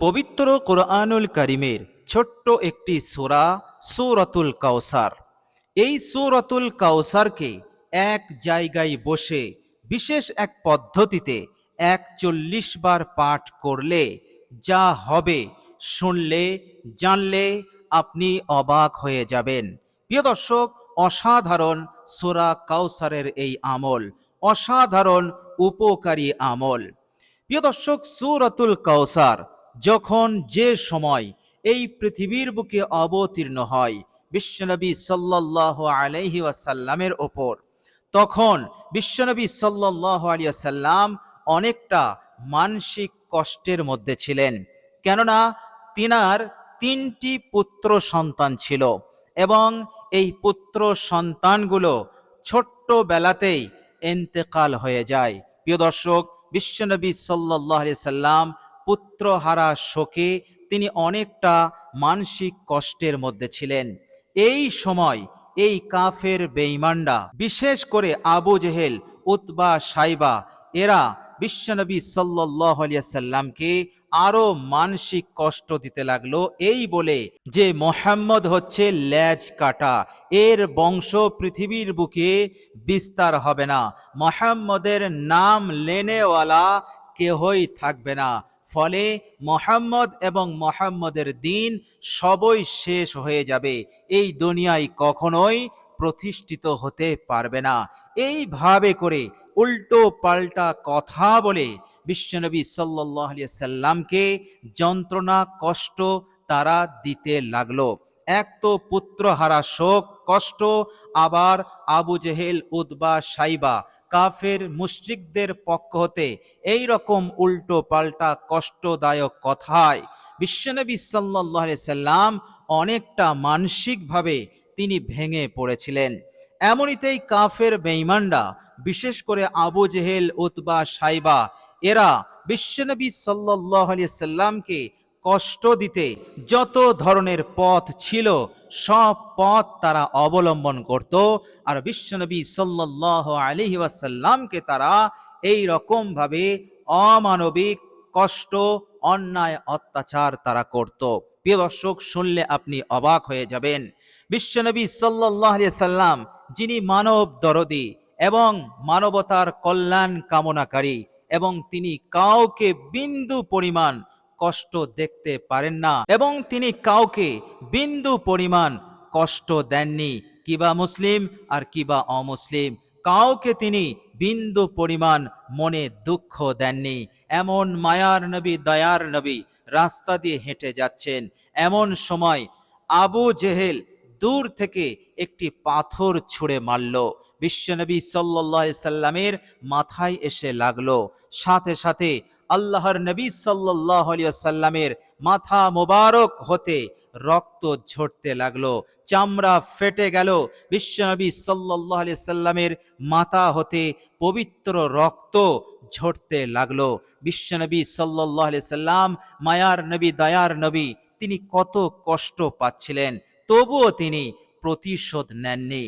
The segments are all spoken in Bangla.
পবিত্র কোরআনুল করিমের ছোট্ট একটি সোরা, সূরাতুল কাউসার এই সূরাতুল কাউসারকে এক জায়গায় বসে বিশেষ এক পদ্ধতিতে একচল্লিশ বার পাঠ করলে যা হবে শুনলে, জানলে আপনি অবাক হয়ে যাবেন। প্রিয় দর্শক, অসাধারণ সোরা কাউসারের এই আমল, অসাধারণ উপকারী আমল। প্রিয় দর্শক, সুরাতুল কাউসার যখন যে সময় এই পৃথিবীর বুকে অবতীর্ণ হয় বিশ্বনবী সাল্লাহ আলাইহি ওয়াসাল্লামের ওপর, তখন বিশ্বনবী সাল্লাহ আলিয়াসাল্লাম অনেকটা মানসিক কষ্টের মধ্যে ছিলেন। কেননা তিনার তিনটি পুত্র সন্তান ছিল এবং এই পুত্র সন্তানগুলো ছোট্ট বেলাতেই হয়ে যায়। প্রিয় দর্শক, বিশ্বনবী সাল্লাহ সাল্লাম পুত্রহারা শোকে তিনি অনেকটা মানসিক কষ্টের মধ্যে ছিলেন। এই সময় এই কাফের বেঈমান্ডা বিশেষ করে আবু জেহেল, উতবা, সাইবা, এরা বিশ্বনবী সাল্লাহ সাল্লামকে আরও মানসিক কষ্ট দিতে লাগল। এই বলে যে মোহাম্মদ হচ্ছে ল্যাজ কাটা, এর বংশ পৃথিবীর বুকে বিস্তার হবে না। মোহাম্মদের নাম লেনেওয়ালা কেহই থাকবে না। ফলে মোহাম্মদ এবং মোহাম্মদের দিন সবই শেষ হয়ে যাবে। এই দুনিয়ায় কখনোই প্রতিষ্ঠিত হতে পারবে না। এইভাবে করে উল্টো পাল্টা কথা বলে বিশ্বনবী সাল্লাহ সাল্লামকে যন্ত্রণা, কষ্ট তারা দিতে লাগল। এক তো পুত্রহারা শোক, কষ্ট, আবার আবু জেহেল উদ্বা সাইবা কাফের মুশরিকদের পক্ষ হতে এই রকম উল্টো পাল্টা কষ্টদায়ক কথায় বিশ্বনবী সাল্লাহ সাল্লাম অনেকটা মানসিকভাবে তিনি ভেঙে পড়েছিলেন। এমনিতেই কাফের বেঈমানরা, বিশেষ করে আবু জেহেল, উতবা, সাইবা, এরা বিশ্বনবী সাল্লাহ সাল্লামকে কষ্ট দিতে যত ধরনের পথ ছিল, সব পথ তারা অবলম্বন করত। আর বিশ্বনবী সাল্লাহ আলহি ওয়াসাল্লামকে তারা এই রকম ভাবে অমানবিক কষ্ট, অন্যায়, অত্যাচার তারা করত। প্রিয় দর্শক, শুনলে আপনি অবাক হয়ে যাবেন। বিশ্বনবী সাল্লাহ সাল্লাম যিনি মানব দরদি এবং মানবতার কল্যাণ কামনাকারী এবং তিনি কাউকে বিন্দু পরিমাণ কষ্ট দেখতে পারেন না এবং তিনি কাউকে বিন্দু পরিমাণ কষ্ট দেননি। কিবা মুসলিম আর কিবা অমুসলিম। কাউকে তিনি বিন্দু পরিমাণ মনে দুঃখ দেননি। এমন মায়ার নবী, দয়ার নবী রাস্তা দিয়ে হেঁটে যাচ্ছেন। এমন সময় আবু জেহেল দূর থেকে একটি পাথর ছুঁড়ে মারল। বিশ্বনবী সাল্লাহ সাল্লামের মাথায় এসে লাগল। সাথে সাথে আল্লাহর নবী সাল্লাহ সাল্লামের মাথা মোবারক হতে রক্ত ঝরতে লাগল, চামড়া ফেটে গেল বিশ্বনবী সাল্লাহ আলি সাল্লামের মাথা হতে পবিত্র রক্ত ঝরতে লাগল বিশ্বনবী সাল্লাহ আলি সাল্লাম মায়ার নবী, দয়ার নবী, তিনি কত কষ্ট পাচ্ছিলেন, তবুও তিনি প্রতিশোধ নেননি।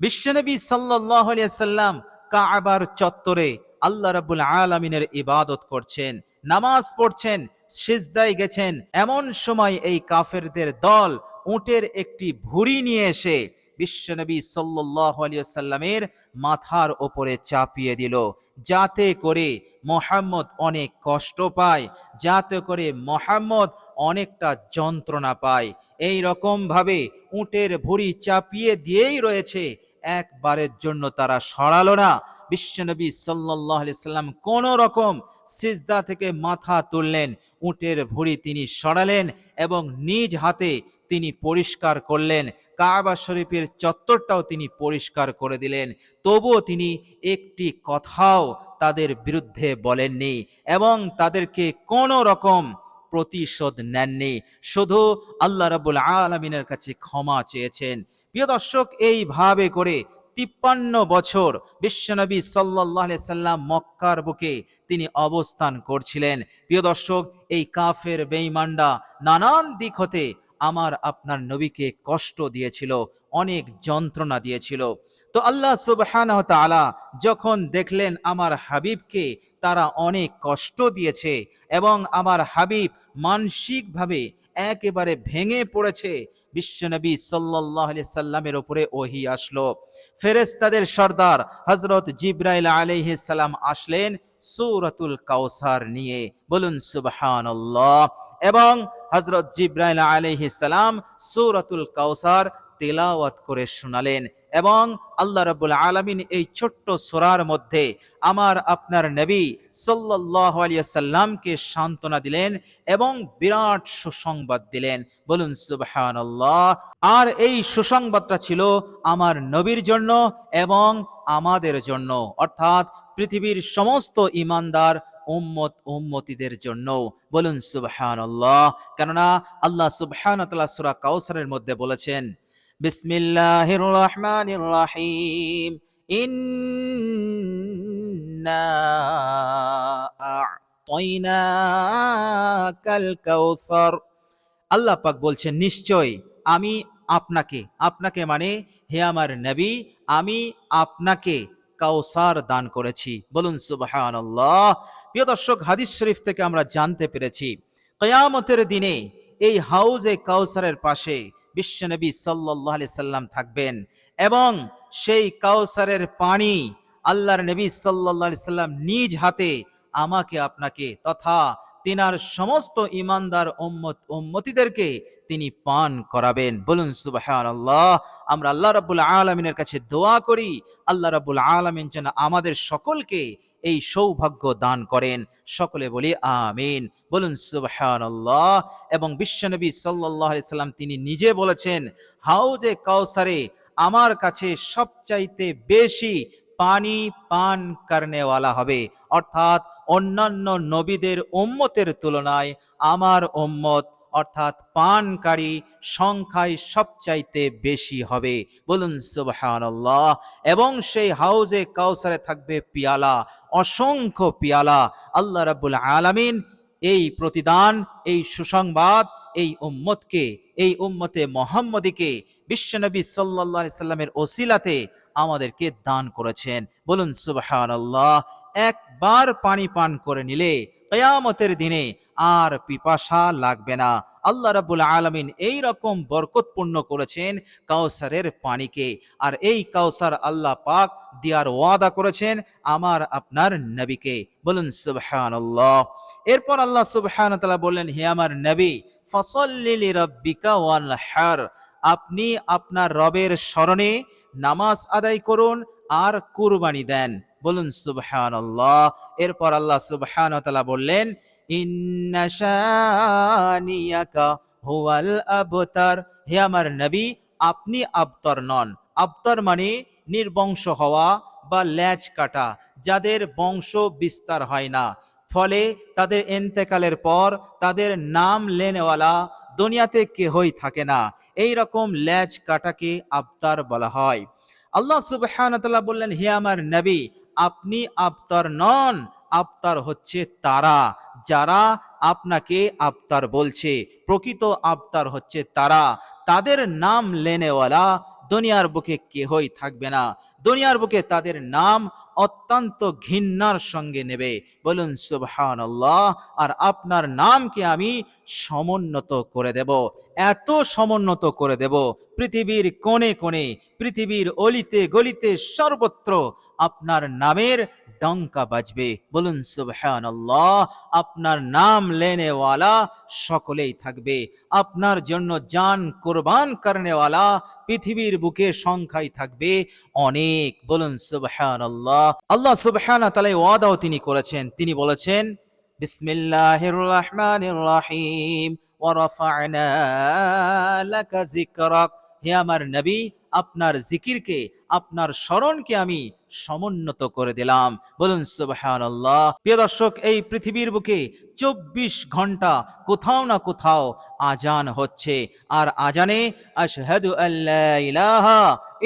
বিশ্বনবী সাল্লাহ আলিয়া সাল্লাম কাবার চত্বরে আল্লাহ রাবুল আলমিনের ইবাদত করছেন, নামাজ পড়ছেন, সিজদায় গেছেন। এমন সময় এই কাফেরদের দল উটের একটি ভুড়ি নিয়ে এসে বিশ্বনবী সাল্লামের মাথার ওপরে চাপিয়ে দিল, যাতে করে মোহাম্মদ অনেক কষ্ট পায়, যাতে করে মোহাম্মদ অনেকটা যন্ত্রণা পায়। এই রকম ভাবে উটের ভুড়ি চাপিয়ে দিয়েই রয়েছে একবারের জন্য তারা সরালো না। বিশ্বনবী সাল্লাম কোন রকম সিজদা থেকে মাথা তুললেন, উটের ভুড়ি তিনি সরালেন এবং নিজ হাতে তিনি পরিষ্কার করলেন। কাবা শরীফের চত্বরটাও তিনি পরিষ্কার করে দিলেন। তবুও তিনি একটি কথাও তাদের বিরুদ্ধে বলেননি এবং তাদেরকে কোনো রকম প্রতিশোধ নেননি। শুধু আল্লাহ রাবুল আলমিনের কাছে ক্ষমা চেয়েছেন। প্রিয় দর্শক এইভাবে করে তিপ্পান্ন বছর বিশ্বনবী সাল্লাহ সাল্লাম মক্কার বুকে তিনি অবস্থান করছিলেন। প্রিয় দর্শক, এই কাফের বেইমান্ডা নানান দিক হতে আমার আপনার নবীকে কষ্ট দিয়েছিল, অনেক যন্ত্রণা দিয়েছিল। তো আল্লাহ সুবহানাহু ওয়া তাআলা যখন দেখলেন আমার হাবিবকে তারা অনেক কষ্ট দিয়েছে এবং আমার হাবিব মানসিকভাবে একেবারে ভেঙে পড়েছে বিশ্বনবী আলাইহি সাল্লামের উপরে ওহি আসলো। ফেরেশতাদের সর্দার হজরত জিব্রাইল আলহ সালাম আসলেন সুরতুল কাউসার নিয়ে। বলুন সুবহান এবং হজরত জিব্রাইল আলহ সালাম সুরতুল কাউসার তেলাওয়াত করে শোনালেন এবং আল্লাহ রাব্বুল আলামিন এই ছোট্ট সূরার মধ্যে আমার আপনার নবী আলাইহি সাল্লামকে সান্ত্বনা দিলেন এবং বিরাট সুসংবাদ দিলেন। বলুন, সুবহানাল্লাহ। আর এই সুসংবাদটা ছিল আমার নবীর জন্য এবং আমাদের জন্য, অর্থাৎ পৃথিবীর সমস্ত ইমানদার উম্মত উম্মতিদের জন্য। বলুন, সুবহানাল্লাহ। কেননা আল্লাহ তাআলা সূরা কাউসারের মধ্যে বলেছেন বিসমিল্লাহির রহমানির রহিম ইন্না আ'তাইনাকাল কাউসার আল্লাহ পাক বলছেন, নিশ্চয় আমি আপনাকে আপনাকে মানে হে আমার নবী, আমি আপনাকে কাউসার দান করেছি। বলুন সুবহানাল্লাহ। প্রিয় দর্শক, হাদিস শরীফ থেকে আমরা জানতে পেরেছি, কয়ামতের দিনে এই হাউজে কাউসারের পাশে বিশ্বনবী আলাইহি সাল্লাম থাকবেন এবং সেই কাউসারের পানি আল্লাহর নবী আলাইহি সাল্লাম নিজ হাতে আমাকে, আপনাকে তথা তিনার সমস্ত ইমানদার উম্মত, উম্মতিদেরকে তিনি পান করাবেন। বলুন সুবাহান আল্লাহ আমরা আল্লাহ রাব্বুল আলামিনের কাছে দোয়া করি। আল্লাহ রাব্বুল আলামিন যেন আমাদের সকলকে এই সৌভাগ্য দান করেন। সকলে বলি আমিন। বলুন, সুবহানাল্লাহ। এবং বিশ্বনবী আলাইহি সাল্লাম তিনি নিজে বলেছেন হাউজে কাউসারে, আমার কাছে সবচাইতে বেশি পানি পান করনেওয়ালা হবে। অর্থাৎ অন্যান্য নবীদের উম্মতের তুলনায় আমার উম্মত অর্থাৎ পানকারী সংখ্যায় সবচাইতে বেশি হবে। বলুন, সুবহানাল্লাহ। এবং সেই হাউজে কাউসারে থাকবে পিয়ালা, অসংখ্য পিয়ালা। আল্লাহ রাব্বুল আলামিন এই প্রতিদান, এই সুসংবাদ, এই উম্মতকে, এই উম্মতে মোহাম্মদীকে বিশ্বনবী আলাইহি সাল্লামের ওসিলাতে আমাদেরকে দান করেছেন। বলুন, সুবহানাল্লাহ। একবার পানি পান করে নিলে কিয়ামতের দিনে আর পিপাসা লাগবে না। আল্লাহ রাব্বুল আলামিন এই রকম বরকতপূর্ণ করেছেন কাউসারের পানিকে। আর এই কাউসার আল্লাহ পাক দেওয়ার ওয়াদা করেছেন আমার আপনার নবীকে। বলুন, সুবহানাল্লাহ। এরপর আল্লাহ সুবহানাহু ওয়া তাআলা বললেন, হে আমার নবী, ফসল্লি লিরাব্বিকা ওয়ানহার। আপনি আপনার রবের স্মরণে নামাজ আদায় করুন আর কুরবানি দেন। বলুন, সুবহানাল্লাহ। এরপর আল্লাহ সুবহানাহু ওয়া বললেন, ইন্না শানিয়াকা হুয়াল আবতার। হে আমার নবী, আপনি আবতর নন। আবতর মানে নির্বংশ হওয়া বা ল্যাজ কাটা, যাদের বংশ বিস্তার হয় না। ফলে তাদের এন্তেকালের পর তাদের নাম লেনেওয়ালা দুনিয়াতে কেহই থাকে না। এই রকম ল্যাজ কাটাকে আবতার বলা হয়। আল্লাহ তাআলা বললেন, হে আমার নবী আপনি আবতার নন, আবতার হচ্ছে তারা। যারা আপনাকে আবতার বলছে, প্রকৃত আবতার হচ্ছে তারা। তাদের নাম লেনেওয়ালা দুনিয়ার বুকে কেহই থাকবে না। দুনিয়ার বুকে তাদের নাম অত্যন্ত ঘৃণার সঙ্গে নেবে। বলুন সুবহান আর আপনার নামকে আমি সমুন্নত করে দেব। এত সমুন্নত করে দেব, পৃথিবীর কোণে কোণে, পৃথিবীর অলিতে গলিতে সর্বত্র আপনার নামের ডঙ্কা বাজবে। বলুন, সুবহানাল্লাহ, আপনার নাম লেনেওয়ালা সকলেই থাকবে। আপনার জন্য জান কোরবান করনেওয়ালা পৃথিবীর বুকে সংখ্যায় থাকবে অনেক। বলুন, সুবহানাল্লাহ। আল্লাহ সুবহানাহু তাআলা এই ওয়াদাও তিনি করেছেন। তিনি বলেছেন, বিসমিল্লাহির রহমানির রহিম ওয়ারাফা'না লাকা যিকরাক। হে আমার নবী, আপনার জিকিরকে আপনার স্মরণকে আমি সমুন্নত করে দিলাম। বলুন, সুবহানাল্লাহ। প্রিয় দর্শক, এই পৃথিবীর বুকে চব্বিশ ঘণ্টা কোথাও না কোথাও আজান হচ্ছে। আর আজানে আশহাদু আল্লা ইলাহা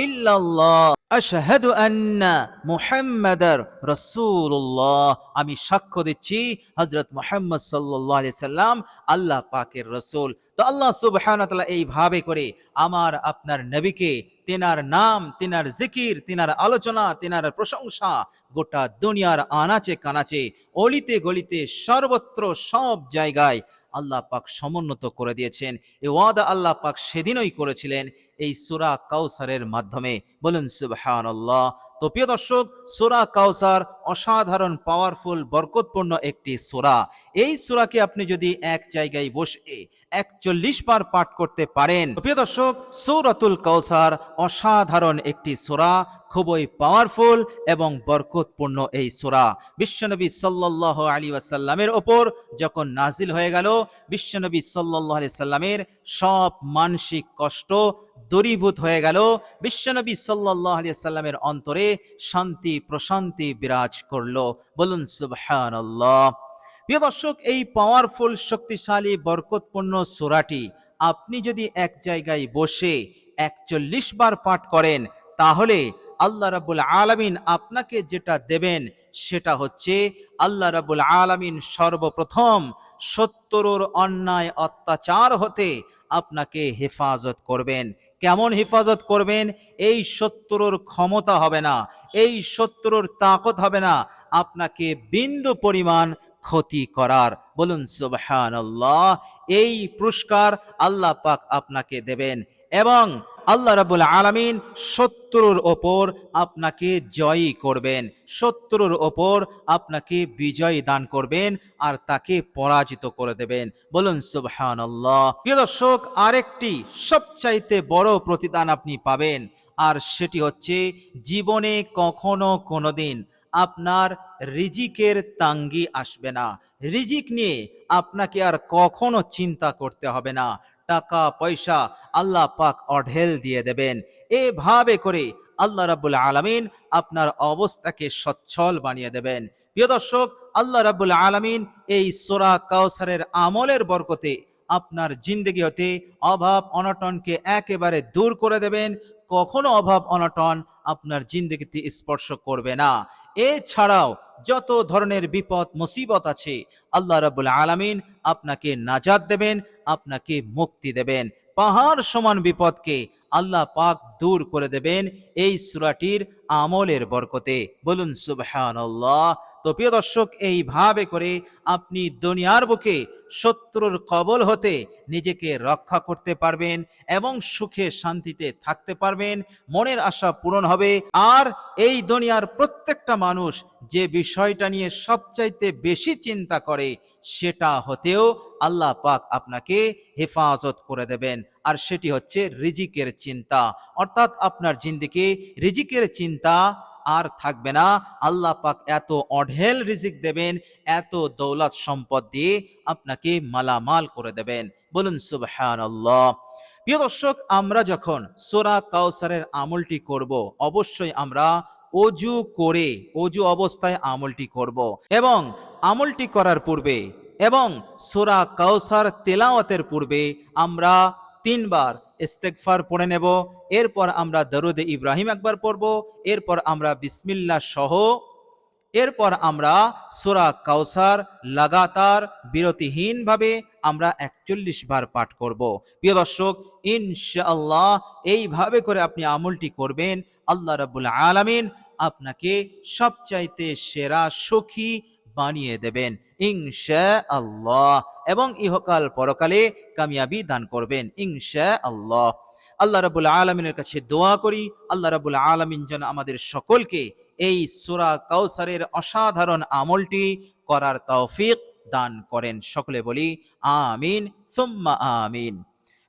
ইল্লাল্লাহ, আশহাদু আন্না মুহাম্মাদার রাসূলুল্লাহ। আমি সাক্ষ্য দিচ্ছি, হযরত মুহাম্মদ সাল্লাল্লাহু আলাইহি সাল্লাম আল্লাহ পাকের রাসূল। তো আল্লাহ সুবহানাহু ওয়া তাআলা এইভাবে করে আমার আপনার নবীকে তেনার নাম, তেনার জিকির, তেনার আলোচনা, তেনার প্রশংসা গোটা দুনিয়ার আনাচে কানাচে, অলিতে গলিতে সর্বত্র সব জায়গায় আল্লাহ পাক সমুন্নত করে দিয়েছেন। এ ওয়াদা আল্লাহ পাক সেদিনই করেছিলেন এই সুরা কাউসারের মাধ্যমে। বলুন, সুবহানাল্লাহ। তো প্রিয় দর্শক, সুরা কাউসার অসাধারণ পাওয়ারফুল বরকতপূর্ণ একটি সুরা। এই সুরাকে আপনি যদি এক জায়গায় বসে একচল্লিশ বার পাঠ করতে পারেন। প্রিয় দর্শক, সৌরাতুল কাউসার অসাধারণ একটি সুরা। খুবই পাওয়ারফুল এবং বরকতপূর্ণ এই সুরা। বিশ্বনবী সাল্লাহ আলী ওয়াসাল্লামের ওপর যখন নাজিল হয়ে গেল, বিশ্বনবী সাল্লাহ আলি সাল্লামের সব মানসিক কষ্ট দূরীভূত হয়ে গেল। বিশ্বনবী সাল্লাহ আলি সাল্লামের অন্তরে শান্তি, প্রশান্তি বিরাজ করল। বলুন, সুবহানাল্লাহ। প্রিয় দর্শক, এই পাওয়ারফুল শক্তিশালী, বরকতপূর্ণ সুরাটি আপনি যদি এক জায়গায় বসে একচল্লিশ বার পাঠ করেন, তাহলে আল্লাহ রাবুল আলামিন আপনাকে যেটা দেবেন সেটা হচ্ছে আল্লাহ রাবুল আলামিন সর্বপ্রথম সত্তরুর অন্যায় অত্যাচার হতে আপনাকে হেফাজত করবেন। কেমন হেফাজত করবেন? এই সত্তরুর ক্ষমতা হবে না, এই সত্তরুর তাকত হবে না, আপনাকে বিন্দু পরিমাণ ক্ষতি করার। বলুন, সুবহানাল্লাহ, এই পুরস্কার আল্লাহ পাক আপনাকে দেবেন এবং আল্লাহ রাবুল আলামিন শত্রুর ওপর আপনাকে জয়ী করবেন শত্রুর ওপর আপনাকে বিজয় দান করবেন আর তাকে পরাজিত করে দেবেন। বলুন, সুবহানাল্লাহ। প্রিয় দর্শক, আরেকটি সবচাইতে বড় প্রতিদান আপনি পাবেন, আর সেটি হচ্ছে জীবনে কখনো কোনোদিন আপনার রিজিকের তাঙ্গি আসবে না। রিজিক নিয়ে আপনাকে আর কখনো চিন্তা করতে হবে না। টাকা, পয়সা আল্লাহ পাক অঢেল দিয়ে দেবেন। এভাবে করে আল্লাহ রাবুল আলামিন আপনার অবস্থাকে সচ্ছল বানিয়ে দেবেন। প্রিয় দর্শক, আল্লাহ রাবুল আলামিন এই সোরা কাউসারের আমলের বরকতে আপনার জিন্দগি হতে অভাব অনটনকে একেবারে দূর করে দেবেন। কখনো অভাব অনটন আপনার জিন্দগিতে স্পর্শ করবে না। এছাড়াও যত ধরনের বিপদ, মুসিবত আছে, আল্লাহ রাবুল আলামিন আপনাকে নাজাদ দেবেন, আপনাকে মুক্তি দেবেন। পাহাড় সমান বিপদকে আল্লাহ পাক দূর করে দেবেন এই সুরাটির আমলের বরকতে। বলুন, সুবহানাল্লাহ। তো প্রিয় দর্শক, এইভাবে করে আপনি দুনিয়ার বুকে শত্রুর কবল হতে নিজেকে রক্ষা করতে পারবেন এবং সুখে শান্তিতে থাকতে পারবেন। মনের আশা পূরণ হবে। আর এই দুনিয়ার প্রত্যেকটা মানুষ যে বিষয়টা নিয়ে সবচাইতে বেশি চিন্তা করে, সেটা হতেও আল্লাহ পাক আপনাকে হেফাজত করে দেবেন। আর সেটি হচ্ছে রিজিকের চিন্তা। অর্থাৎ আপনার জিন্দিকে রিজিকের চিন্তা আর থাকবে না। আল্লাহ পাক এত অঢেল রিজিক দেবেন, এত দৌলত সম্পদ দিয়ে আপনাকে মালামাল করে দেবেন। বলুন, সুবহানাল্লাহ। প্রিয় দর্শক, আমরা যখন সোরা কাউসারের আমলটি করব, অবশ্যই আমরা অজু করে অজু অবস্থায় আমলটি করব এবং আমলটি করার পূর্বে এবং সোরা কাউসার তেলাওয়াতের পূর্বে আমরা তিনবার ইস্তেকফার পড়ে নেব, এরপর আমরা দরুদে ইব্রাহিম একবার পড়ব, এরপর আমরা বিসমিল্লা সহ, এরপর আমরা সোরা কাউসার লাগাতার বিরতিহীনভাবে আমরা একচল্লিশ বার পাঠ করব। প্রিয় দর্শক, ইনশাআল্লাহ, এইভাবে করে আপনি আমলটি করবেন, আল্লাহ রাবুল আলামিন আপনাকে সবচাইতে সেরা সখী বানিয়ে দেবেন। ইনশা আল্লাহ এবং ইহকাল পরকালে কামিয়াবি দান করবেন। ইনশা আল্লাহ আল্লাহ রাবুল আলমিনের কাছে দোয়া করি। আল্লাহ রাবুল আলমিন যেন আমাদের সকলকে এই সুরা কাউসারের অসাধারণ আমলটি করার তৌফিক দান করেন। সকলে বলি, আমিন, সুম্মা আমিন।